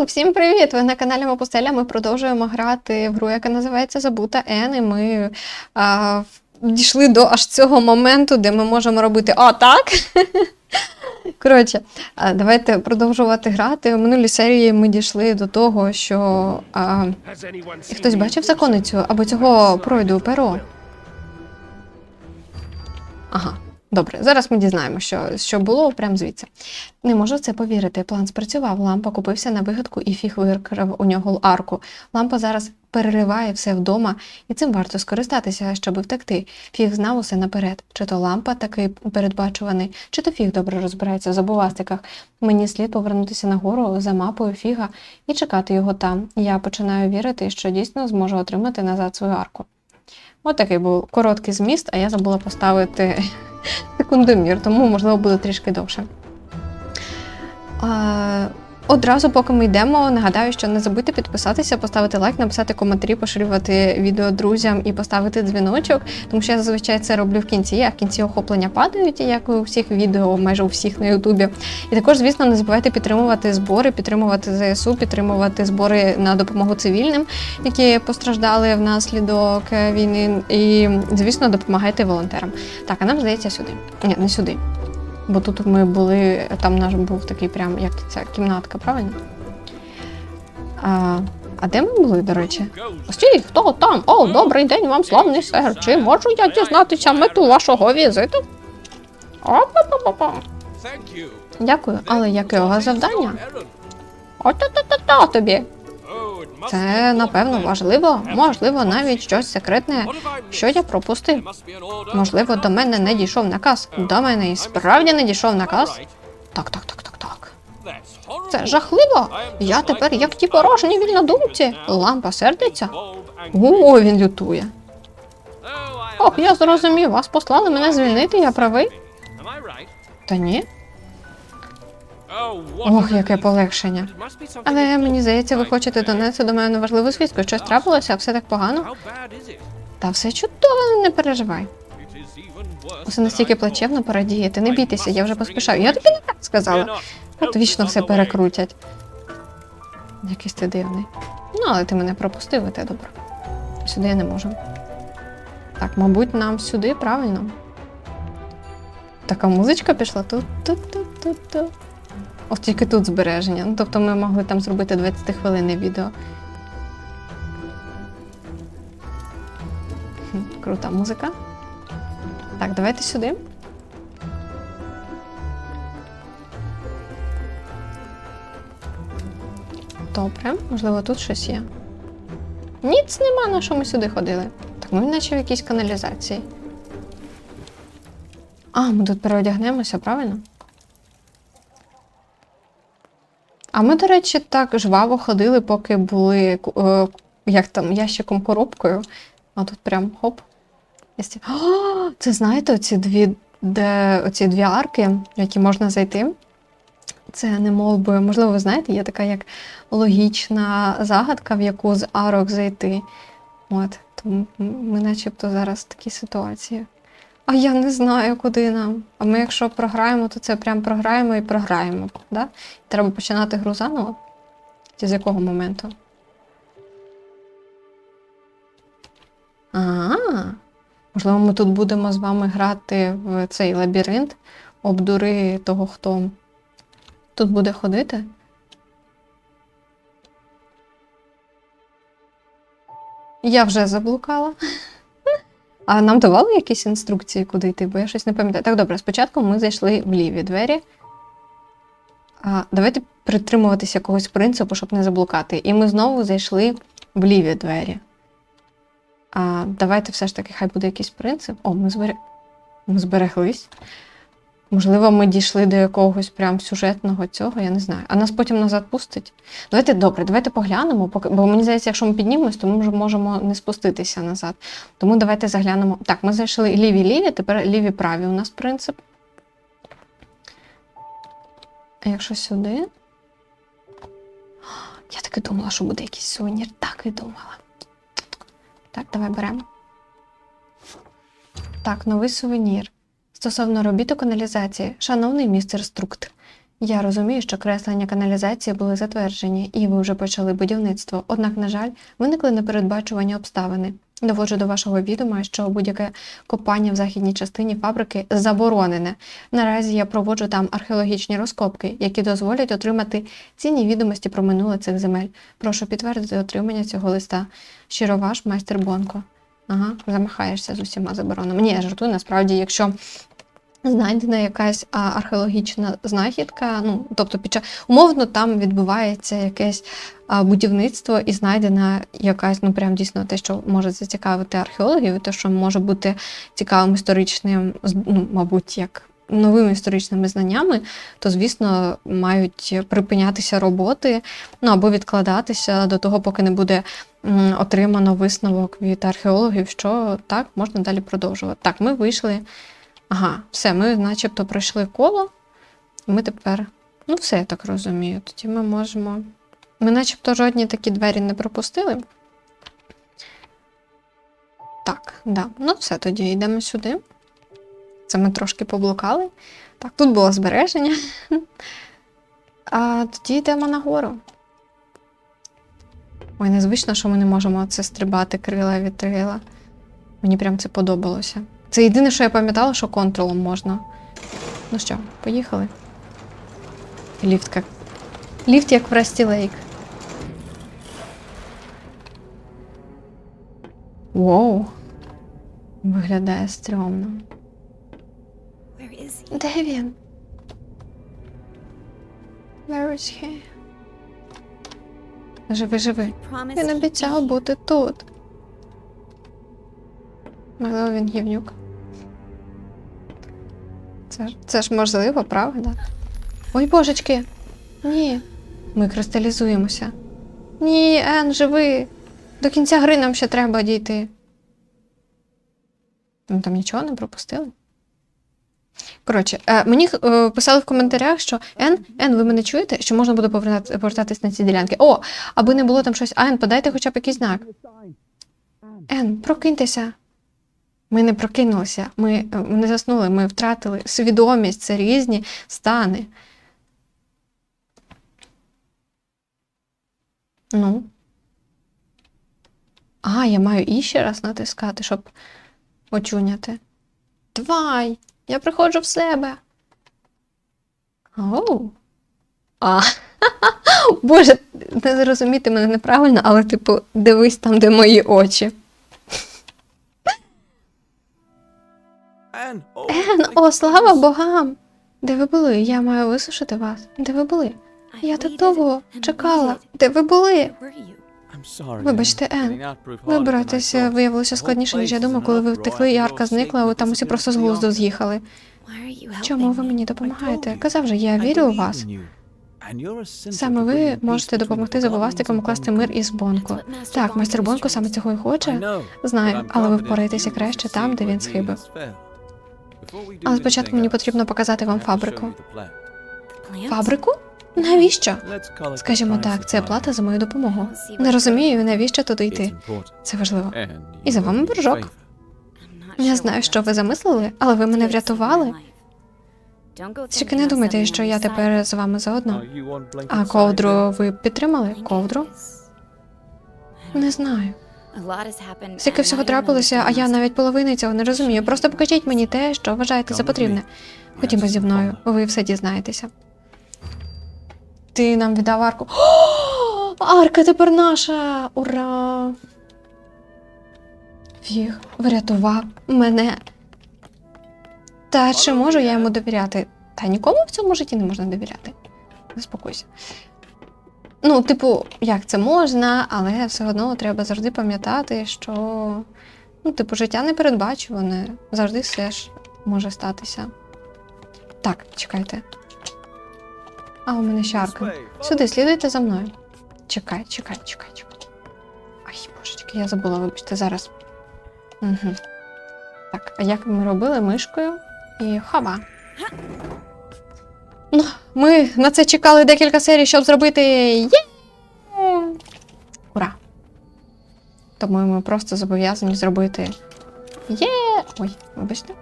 Всім привіт! Ви на каналі Мапустеля. Ми продовжуємо грати в гру, яка називається Забута Н. І ми а, дійшли до аж цього моменту, де ми можемо робити отак. Коротше, давайте продовжувати грати. У минулій серії ми дійшли до того, що а, хтось бачив законницю або цього пройду перо. Ага, добре. Зараз ми дізнаємося, що, що було прямо звідси. Не можу в це повірити. План спрацював. Лампа купився на вигадку і фіг викрав у нього арку. Лампа зараз перериває все вдома, і цим варто скористатися, щоб втекти. Фіг знав усе наперед. Чи то лампа такий передбачуваний, чи то фіг добре розбирається в забувастиках. Мені слід повернутися нагору за мапою фіга і чекати його там. Я починаю вірити, що дійсно зможу отримати назад свою арку. От такий був короткий зміст, а я забула поставити секундомір, тому можливо буде трішки довше. Одразу, поки ми йдемо, нагадаю, що не забудьте підписатися, поставити лайк, написати коментарі, поширювати відео друзям і поставити дзвіночок, тому що я зазвичай це роблю в кінці, а в кінці охоплення падають, як у всіх відео, майже у всіх на Ютубі. І також, звісно, не забувайте підтримувати збори, підтримувати ЗСУ, підтримувати збори на допомогу цивільним, які постраждали внаслідок війни. І, звісно, допомагайте волонтерам. Так, а нам здається сюди. Ні, не сюди. Бо тут ми були, там наш був такий прям, як ця кімнатка, правильно? А, а де ми були, до речі? Стій, хто там? О, добрий день вам, славний сер. Чи можу я дізнатися мету вашого візиту? Опа-па-па-па. Дякую, але яке його завдання? О-та-та-та-та тобі. Це, напевно, важливо, можливо, навіть щось секретне, що я пропустив. Можливо, до мене не дійшов наказ. До мене і справді не дійшов наказ. Так, так, так, так, так. Це жахливо. Я тепер як ті порожні вільнодумці. Лампа сердиться. О, він лютує. Ох, я зрозумів, вас послали мене звільнити, я правий? Та ні. Ох, яке полегшення. Але мені здається, ви хочете донести до мене важливу звістку. Щось трапилося, а все так погано. Та все чудово, не переживай. Усе настільки плачевно порадієте. Не бійтеся, я вже поспішаю. Я тобі не так сказала. От вічно все перекрутять. Якийсь ти дивний. Ну, але ти мене пропустив, і те добре. Сюди я не можу. Так, мабуть, нам сюди, правильно? Така музичка пішла тут, Ось тільки тут збереження. Ну, тобто ми могли там зробити 20 хвилинне відео. Крута музика. Так, давайте сюди. Добре, можливо, тут щось є. Ніц нема, на що ми сюди ходили. Так, ми наче в якійсь каналізації. А, ми тут переодягнемося, правильно? А ми, до речі, так жваво ходили, поки були е, як там, ящиком коробкою. А тут прям хоп. Це знаєте, оці дві, де, оці дві арки, які можна зайти. Це не мов би, можливо, ви знаєте, є така як логічна загадка, в яку з арок зайти. От, тому ми начебто зараз в такій ситуації. А я не знаю, куди нам. А ми, якщо програємо, то це прям програємо і програємо. Да? Треба починати гру заново? Чи з якого моменту? Ага. Можливо, ми тут будемо з вами грати в цей лабіринт, обдури того, хто тут буде ходити. Я вже заблукала. А нам давали якісь інструкції, куди йти, бо я щось не пам'ятаю. Так, добре, спочатку ми зайшли в ліві двері. А, давайте притримуватися якогось принципу, щоб не заблукати. І ми знову зайшли в ліві двері. А, давайте все ж таки, хай буде якийсь принцип. О, ми, збер... ми збереглись. Можливо, ми дійшли до якогось прям сюжетного цього, я не знаю. А нас потім назад пустить. Давайте добре, давайте поглянемо, поки... бо мені здається, якщо ми піднімемось, то ми вже можемо не спуститися назад. Тому давайте заглянемо. Так, ми зайшли ліві-ліві, тепер ліві-праві у нас принцип. А якщо сюди. Я так і думала, що буде якийсь сувенір. Так і думала. Так, давай беремо. Так, новий сувенір. Стосовно робіт каналізації, шановний містер Структ, Я розумію, що креслення каналізації були затверджені, і ви вже почали будівництво. Однак, на жаль, виникли непередбачувані обставини. Доводжу до вашого відома, що будь-яке копання в західній частині фабрики заборонене. Наразі я проводжу там археологічні розкопки, які дозволять отримати цінні відомості про минуле цих земель. Прошу підтвердити отримання цього листа. Щиро ваш майстер Бонко. Ага, замахаєшся з усіма заборонами. Ні, я жартую, насправді, якщо знайдена якась археологічна знахідка, ну, тобто під час, умовно там відбувається якесь будівництво і знайдена якась, ну прям дійсно те, що може зацікавити археологів, і те, що може бути цікавим історичним, ну, мабуть, як новими історичними знаннями, то, звісно, мають припинятися роботи, ну або відкладатися до того, поки не буде отримано висновок від археологів, що так, можна далі продовжувати. Так, ми вийшли. Ага, все, ми начебто пройшли коло. Ми тепер. Ну, все, я так розумію. Тоді ми можемо. Ми начебто жодні такі двері не пропустили. Так, да. Ну все, тоді йдемо сюди. Це ми трошки поблукали. Так, тут було збереження. А тоді йдемо нагору. Ой, незвично, що ми не можемо це стрибати крила від трила. Мені прям це подобалося. Це єдине, що я пам'ятала, що контролом можна. Ну що, поїхали? Ліфт як. Ліфт як в Расті Лейк. Воу. Виглядає стрьомно. Де він? Where is he? Живи, живи. Він обіцяв бути тут. Можливо, він гівнюк. Це, ж- це ж можливо, правда? Ой, божечки! Ні. Ми кристалізуємося. Ні, Ен, живи! До кінця гри нам ще треба дійти. Ми там нічого не пропустили. Коротше, е, мені е, писали в коментарях, що Ен, Ен, ви мене чуєте, що можна буде повертатись на ці ділянки. О, аби не було там щось. Ен, подайте хоча б якийсь знак. Ен, прокиньтеся. Ми не прокинулися, ми е, не заснули, ми втратили свідомість, це різні стани. Ну. А, я маю і ще раз натискати, щоб очуняти. Давай, я приходжу в себе. Оу. А. Боже, не зрозуміти мене неправильно, але, типу, дивись там, де мої очі. Ен, о, Ен, о, слава богам! Де ви були? Я маю висушити вас. Де ви були? Я так довго чекала. Де ви були? Where were you? I'm sorry, Вибачте, Ен. Вибратися виявилося складніше, ніж я думав, коли ви втекли, і арка зникла, а ви там усі просто з глузду з'їхали. Why are you helping Чому ви мені допомагаєте? Казав же, я вірю у вас. Саме ви можете допомогти забувастикам укласти мир із Бонко. Master Так, майстер Бонко саме цього і I хоче. Знаю, але ви впораєтеся краще там, де він схибив. Але спочатку мені потрібно показати вам фабрику. Фабрику? Навіщо? Скажімо так, це плата за мою допомогу. Не розумію, навіщо туди йти. Це важливо. І за вами боржок. Не знаю, що ви замислили, але ви мене врятували. Тільки не думайте, що я тепер з вами заодно. А ковдру ви підтримали? Ковдру? Не знаю. A lot has happened, Стільки and всього трапилося, а я навіть половини цього не розумію. Просто покажіть мені те, що вважаєте за потрібне. Ходімо зі мною, ви все дізнаєтеся. Ти нам віддав арку. О, арка тепер наша! Ура! Фіг, врятував мене. Та чи можу я йому довіряти? Та нікому в цьому житті не можна довіряти. Заспокойся. Ну, типу, як це можна, але все одно треба завжди пам'ятати, що ну, типу, життя непередбачуване. Завжди все ж може статися. Так, чекайте. А, у мене ще арка. This way, Сюди, слідуйте за мною. Чекай, чекай, чекай, чекай. Ай, божечки, я забула, вибачте, зараз. Угу. Так, а як ми робили мишкою і хаба. Ну, ми на це чекали декілька серій, щоб зробити. Є! Ура! Тому ми просто зобов'язані зробити. Є! Ой, вибачте,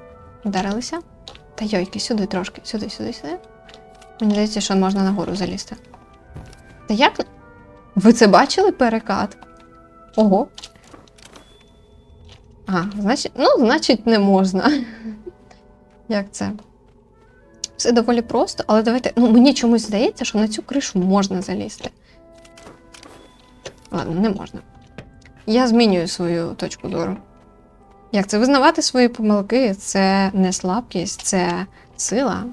вдарилися. Та йойки, сюди трошки, сюди, сюди, сюди. Мені здається, що можна нагору залізти. Та як? Ви це бачили перекат? Ого. А, значить, ну, значить, не можна. Як це? Все доволі просто, але давайте. Ну, мені чомусь здається, що на цю кришу можна залізти. Ладно, не можна. Я змінюю свою точку зору. Як це визнавати свої помилки? Це не слабкість, це сила.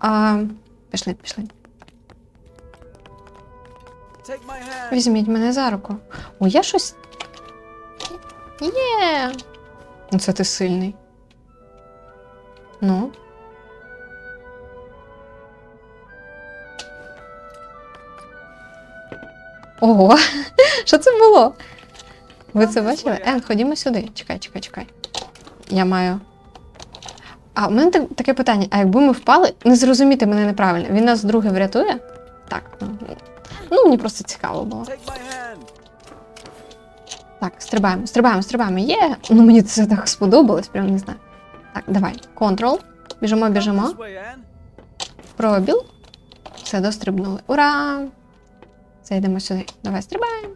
А, пішли, пішли. Візьміть мене за руку. О, я щось. Є. Ну, це ти сильний. Ну. Ого, що це було? Ви це бачили? Ен, ходімо сюди. Чекай, чекай, чекай. Я маю. А у мене таке питання: а якби ми впали, не зрозуміти мене неправильно, він нас вдруге врятує? Так. ну, Ну, мені просто цікаво було. Так, стрибаємо, стрибаємо, стрибаємо. Є. Ну мені це так сподобалось, прям не знаю. Так, давай. Контрол. Біжимо, біжимо. Пробіл. Все, дострибнули. Ура! Все, йдемо сюди. Давай, стрибаємо.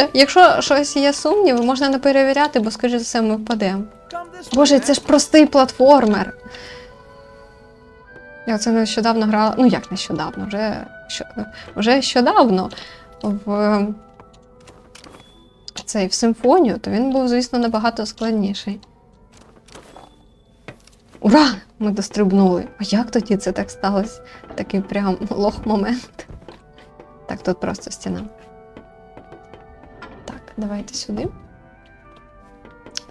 Коротше, якщо щось є сумніви, можна не перевіряти, бо, скоріше за все, ми впадемо. Боже, це ж простий платформер. Я це нещодавно грала. Ну як нещодавно, вже, що, вже нещодавно в цей в симфонію, то він був, звісно, набагато складніший. Ура! Ми дострибнули. А як тоді це так сталося? Такий прям лох-момент. Так, тут просто стіна. Давайте сюди.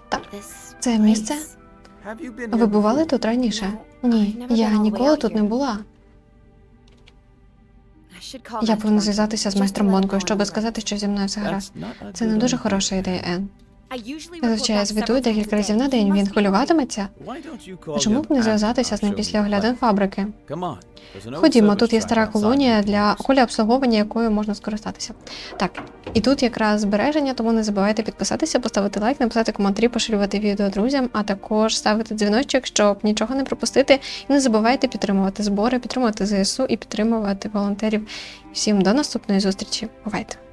Так, Це місце? ви бували тут раніше? Ні, я ніколи тут не була. Я повинна зв'язатися з майстром Бонкою, щоб сказати, що зі мною все гаразд. Це не дуже хороша ідея, Ен. Back звітую декілька разів на день. Він хвилюватиметься. Чому б не зв'язатися з ним після оглядин фабрики? Ходімо, тут є стара колонія для кулі обслуговування, якою можна скористатися. Так, і тут якраз збереження, тому не забувайте підписатися, поставити лайк, написати коментарі, поширювати відео друзям, а також ставити дзвіночок, щоб нічого не пропустити. І не забувайте підтримувати збори, підтримувати ЗСУ і підтримувати волонтерів. Всім до наступної зустрічі. Бувайте!